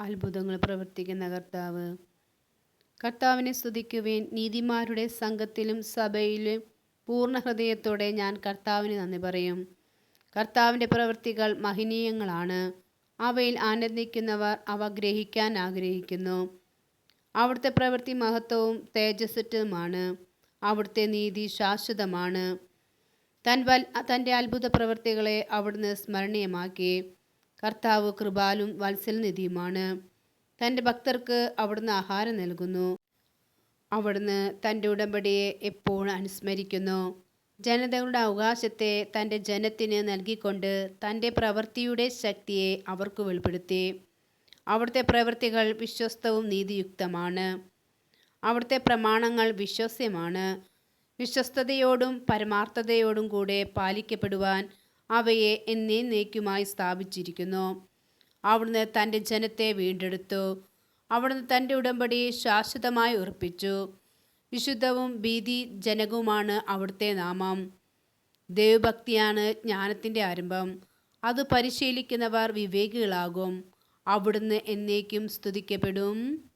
അത്ഭുതങ്ങൾ പ്രവർത്തിക്കുന്ന കർത്താവ്. കർത്താവിനെ സ്തുതിക്കുവേൻ. നീതിമാരുടെ സംഘത്തിലും സഭയിലും പൂർണ ഹൃദയത്തോടെ ഞാൻ കർത്താവിന് നന്ദി പറയും. കർത്താവിന്റെ പ്രവൃത്തികൾ മഹനീയങ്ങളാണ്. അവയിൽ ആനന്ദിക്കുന്നവർ അവ ഗ്രഹിക്കാൻ ആഗ്രഹിക്കുന്നു. അവിടുത്തെ പ്രവൃത്തി മഹത്വവും തേജസ്സറ്റുമാണ് അവിടുത്തെ നീതി ശാശ്വതമാണ്. തൻ വൽ തന്റെ അത്ഭുത പ്രവൃത്തികളെ അവിടുന്ന് സ്മരണീയമാക്കി. കർത്താവ് കൃപാലും വത്സലനിധിയുമാണ്. തന്റെ ഭക്തർക്ക് അവിടുന്ന് ആഹാരം നൽകുന്നു. അവിടുന്ന് തന്റെ ഉടമ്പടിയെ എപ്പോഴും അനുസ്മരിക്കുന്നു. ജനതകളുടെ അവകാശത്തെ തന്റെ ജനത്തിന് നൽകിക്കൊണ്ട് തന്റെ പ്രവൃത്തിയുടെ ശക്തിയെ അവർക്ക് വെളിപ്പെടുത്തി. അവിടുത്തെ പ്രവൃത്തികൾ വിശ്വസ്തവും നീതിയുക്തമാണ്. അവിടുത്തെ പ്രമാണങ്ങൾ വിശ്വസ്യമാണ്. വിശ്വസ്തയോടും പരമാർത്ഥതയോടും കൂടെ പാലിക്കപ്പെടുവാൻ അവയെ എന്നേന്നേക്കുമായി സ്ഥാപിച്ചിരിക്കുന്നു. അവിടുന്ന് തന്റെ ജനത്തെ വീണ്ടെടുത്തു. അവിടുന്ന് തന്റെ ഉടമ്പടി ശാശ്വതമായി ഉറപ്പിച്ചു. വിശുദ്ധവും ഭീതി ജനകവുമാണ് അവിടുത്തെ നാമം. ദൈവഭക്തിയാണ് ജ്ഞാനത്തിന്റെ ആരംഭം. അത് പരിശീലിക്കുന്നവർ വിവേകികളാകും. അവിടുന്ന് എന്നേക്കും സ്തുതിക്കപ്പെടും.